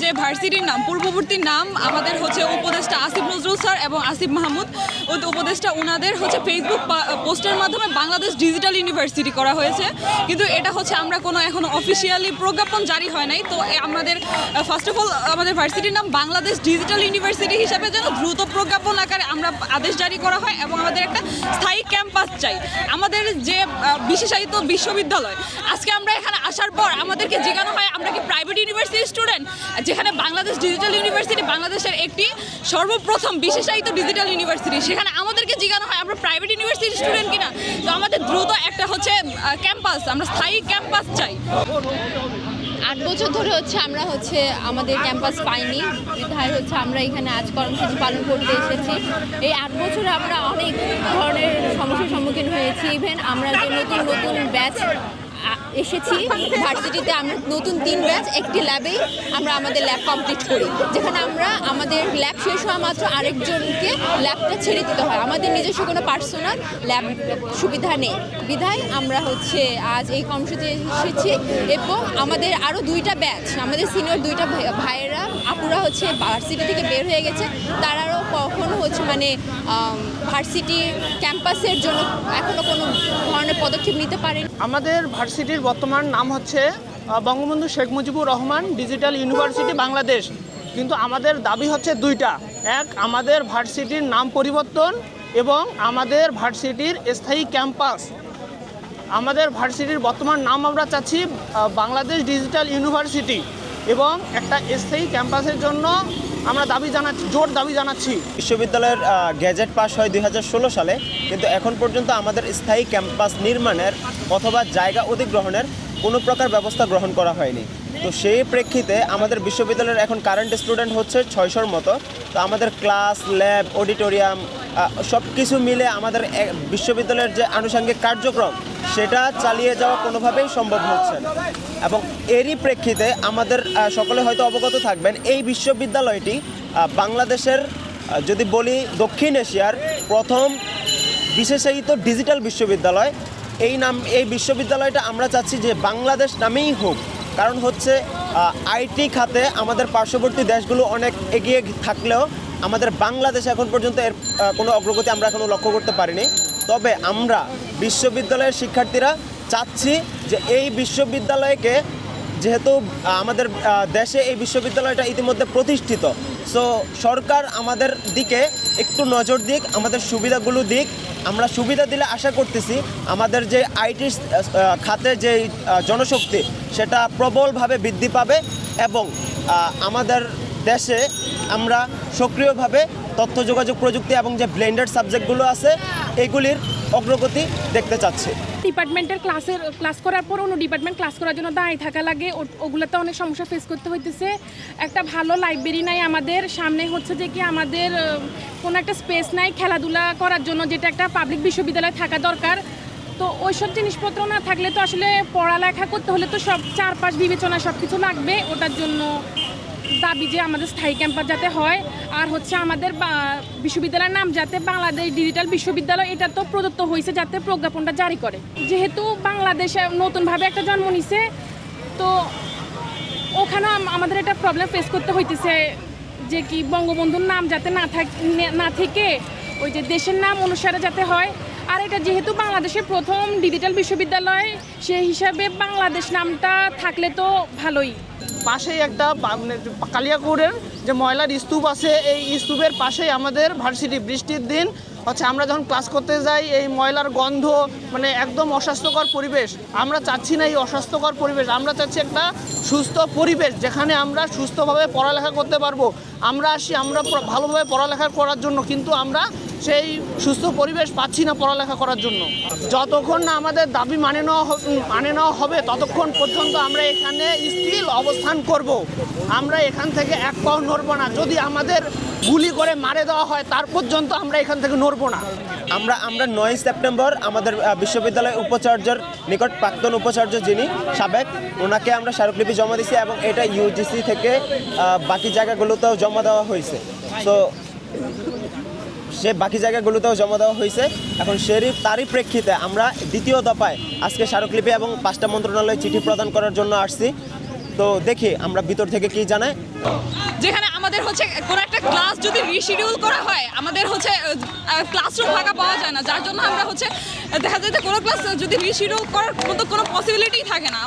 যে ভার্সিটির নাম, পূর্ববর্তী নাম আমাদের হচ্ছে উপদেষ্টা আসিফ নজরুল স্যার এবং আসিফ মাহমুদ। ওই উপদেষ্টা ওনাদের হচ্ছে ফেসবুক পোস্টের মাধ্যমে বাংলাদেশ ডিজিটাল ইউনিভার্সিটি করা হয়েছে। কিন্তু এটা হচ্ছে আমরা কোনো এখনও অফিসিয়ালি প্রজ্ঞাপন জারি হয় নাই। তো আমাদের ফার্স্ট অফ অল আমাদের ভার্সিটির নাম বাংলাদেশ ডিজিটাল ইউনিভার্সিটি হিসাবে যেন দ্রুত প্রজ্ঞাপন আকারে আমরা আদেশ জারি করা হয় এবং আমাদের একটা স্থায়ী ক্যাম্পাস চাই। আমাদের যে বিশেষায়িত বিশ্ববিদ্যালয়, আজকে আমরা এখানে আসার পর আমাদেরকে জিজ্ঞানো হয়, আমরা কি প্রাইভেট ইউনিভার্সিটি স্টুডেন্ট যেখানে ডিজিটাল ইউনিভার্সিটি বাংলাদেশের একটি সর্বপ্রথম বিশেষায়িত ডিজিটাল ইউনিভার্সিটি সেখানে আমাদেরকে জিজ্ঞানো হয়, আমরা প্রাইভেট ইউনিভার্সিটি স্টুডেন্ট কিনা? তো আমাদের দ্রুত একটা হচ্ছে ক্যাম্পাস আমরা স্থায়ী ক্যাম্পাস চাই। আট বছর ধরে হচ্ছে আমরা হচ্ছে আমাদের ক্যাম্পাস পাইনি। বিধায় হচ্ছে আমরা এখানে আজ কর্মসূচি পালন করতে এসেছি। এই আট বছরে আমরা অনেক ধরনের সমস্যার সম্মুখীন হয়েছি। ইভেন আমরা যে নতুন নতুন ব্যাচ এসেছি। ভার্সিটিতে আমরা নতুন তিন ব্যাচ, একটি ল্যাবেই আমরা আমাদের ল্যাব কমপ্লিট করি। যেখানে আমরা আমাদের ল্যাব শেষ হওয়া মাত্র আরেকজনকে ল্যাবটা ছেড়ে দিতে হয়। আমাদের নিজস্ব কোনো পার্সোনাল ল্যাব সুবিধা নেই। বিধায় আমরা হচ্ছে আজ এই কর্মসূচি এসেছি এবং আমাদের আরও দুইটা ব্যাচ, আমাদের সিনিয়র দুইটা ভাই- ভাইয়েরা, আপুরা হচ্ছে ভার্সিটি থেকে বের হয়ে গেছে। তারাও কখনো হচ্ছে মানে ভার্সিটি ক্যাম্পাসের জন্য এখনও কোনো ধরনের পদক্ষেপ নিতে পারেনি। আমাদের ভার্সিটির বর্তমান নাম হচ্ছে বঙ্গবন্ধু শেখ মুজিবুর রহমান ডিজিটাল ইউনিভার্সিটি বাংলাদেশ। কিন্তু আমাদের দাবি হচ্ছে দুইটা। এক, আমাদের ভার্সিটির নাম পরিবর্তন এবং আমাদের ভার্সিটির স্থায়ী ক্যাম্পাস আমাদের ভার্সিটির বর্তমান নাম আমরা চাচ্ছি বাংলাদেশ ডিজিটাল ইউনিভার্সিটি এবং একটা স্থায়ী ক্যাম্পাসের জন্য আমরা দাবি জানাচ্ছি, জোর দাবি জানাচ্ছি। বিশ্ববিদ্যালয়ের গ্যাজেট পাস হয় দুই হাজার ষোলো সালে, কিন্তু এখন পর্যন্ত আমাদের স্থায়ী ক্যাম্পাস নির্মাণের অথবা জায়গা অধিগ্রহণের কোনো প্রকার ব্যবস্থা গ্রহণ করা হয়নি। তো সেই প্রেক্ষিতে আমাদের বিশ্ববিদ্যালয়ের এখন কারেন্ট স্টুডেন্ট হচ্ছে ছয়শোর মতো। তো আমাদের ক্লাস ল্যাব অডিটোরিয়াম সব কিছু মিলে আমাদের বিশ্ববিদ্যালয়ের যে আনুষঙ্গিক কার্যক্রম, সেটা চালিয়ে যাওয়া কোনোভাবেই সম্ভব হচ্ছে না। এবং এরই প্রেক্ষিতে আমাদের সকলে হয়তো অবগত থাকবেন, এই বিশ্ববিদ্যালয়টি বাংলাদেশের যদি বলি দক্ষিণ এশিয়ার প্রথম বিশেষায়িত ডিজিটাল বিশ্ববিদ্যালয়। এই নাম, এই বিশ্ববিদ্যালয়টা আমরা চাচ্ছি যে বাংলাদেশ নামেই হোক কারণ হচ্ছে আইটি খাতে আমাদের পার্শ্ববর্তী দেশগুলো অনেক এগিয়ে থাকলেও আমাদের বাংলাদেশ এখন পর্যন্ত এর কোনো অগ্রগতি আমরা এখনও লক্ষ্য করতে পারিনি। তবে আমরা বিশ্ববিদ্যালয়ের শিক্ষার্থীরা চাচ্ছি যে এই বিশ্ববিদ্যালয়কে যেহেতু আমাদের দেশে এই বিশ্ববিদ্যালয়টা ইতিমধ্যে প্রতিষ্ঠিত সো সরকার আমাদের দিকে একটু নজর দিক, আমাদের সুবিধাগুলো দিক আমরা সুবিধা দিলে আশা করতেছি আমাদের যে আইটি খাতে যে জনশক্তি, সেটা প্রবলভাবে বৃদ্ধি পাবে এবং আমাদের দেশে আমরা সক্রিয়ভাবে তথ্য, যোগাযোগ প্রযুক্তি এবং যে ব্লেন্ডেড সাবজেক্টগুলো আছে, এগুলির অগ্রগতি দেখতে চাচ্ছে। ডিপার্টমেন্টের ক্লাসের, ক্লাস করার পর অন্য ডিপার্টমেন্ট ক্লাস করার জন্য দাঁড়িয়ে থাকা লাগে। ওগুলোতে অনেক সমস্যা ফেস করতে হইতেছে। একটা ভালো লাইব্রেরি নাই আমাদের। সামনে হচ্ছে যে কি আমাদের কোনো একটা স্পেস নাই খেলাধুলা করার জন্য, যেটা একটা পাবলিক বিশ্ববিদ্যালয় থাকা দরকার। তো ওইসব জিনিসপত্র না থাকলে তো আসলে পড়ালেখা করতে হলে তো সব চারপাশ বিবেচনা সব কিছু লাগবে। ওটার জন্য দাবি যে আমাদের স্থায়ী ক্যাম্পাস যাতে হয়, আর হচ্ছে আমাদের বিশ্ববিদ্যালয়ের নাম যাতে বাংলাদেশ ডিজিটাল বিশ্ববিদ্যালয়, এটা তো প্রদত্ত হয়েছে যাতে প্রজ্ঞাপনটা জারি করে। যেহেতু বাংলাদেশে নতুনভাবে একটা জন্ম নিছে, তো ওখানে আমাদের একটা প্রবলেম ফেস করতে হইতেছে, যে কি বঙ্গবন্ধুর নাম যাতে না থাক নে- থেকে, ওই যে দেশের নাম অনুসারে যাতে হয়। আর এটা যেহেতু বাংলাদেশের প্রথম ডিজিটাল বিশ্ববিদ্যালয়, সেই হিসাবে বাংলাদেশ নামটা থাকলে তো ভালোই। পাশেই একটা মানে কালিয়াকুড়ের যে ময়লার স্তূপ আছে, এই স্তূপের পাশেই আমাদের ভার্সিটি। বৃষ্টির দিন হচ্ছে আমরা যখন ক্লাস করতে যাই, এই ময়লার গন্ধ মানে একদম অস্বাস্থ্যকর পরিবেশ। আমরা চাচ্ছি না এই অস্বাস্থ্যকর পরিবেশ, আমরা চাচ্ছি একটা সুস্থ পরিবেশ যেখানে আমরা সুস্থভাবে পড়ালেখা করতে পারব। আমরা আসি, আমরা ভালোভাবে পড়ালেখা করার জন্য, কিন্তু আমরা সেই সুস্থ পরিবেশ পাচ্ছি না পড়ালেখা করার জন্য। যতক্ষণ না আমাদের দাবি মানে নেওয়া মানে নেওয়া হবে ততক্ষণ পর্যন্ত আমরা এখানে স্থির অবস্থান করব। আমরা এখান থেকে এক পাও নড়বো না। যদি আমাদের গুলি করে মারে দেওয়া হয় তার পর্যন্ত আমরা এখান থেকে নড়বো না। আমরা আমরা নয় সেপ্টেম্বর আমাদের আহ, বিশ্ববিদ্যালয় উপাচার্যর নিকট প্রাক্তন উপাচার্য যিনি সাবেক ওনাকে আমরা স্মারকলিপি জমা দিয়েছি এবং এটা ইউজিসি থেকে বাকি জায়গাগুলোতেও জমা দেওয়া হয়েছে। তো সে বাকি জায়গাগুলোতেও জমা দেওয়া হয়েছে। এখন সেরই তারই প্রেক্ষিতে আমরা দ্বিতীয় দফায় আজকে স্মারকলিপি এবং পাঁচটা মন্ত্রণালয়ে চিঠি প্রদান করার জন্য আসছি। তো দেখি আমরা ভিতর থেকে কি জানাই যেখানে আমাদের হচ্ছে কোনো একটা ক্লাস যদি রিশিডিউল করা হয়, আমাদের হচ্ছে ক্লাসরুম ফাঁকা পাওয়া যায় না। যার জন্য আমরা হচ্ছে, দেখা যায় যে কোনো ক্লাস যদি রিশিডিউল করার মতো কোনো পসিবিলিটি থাকে না।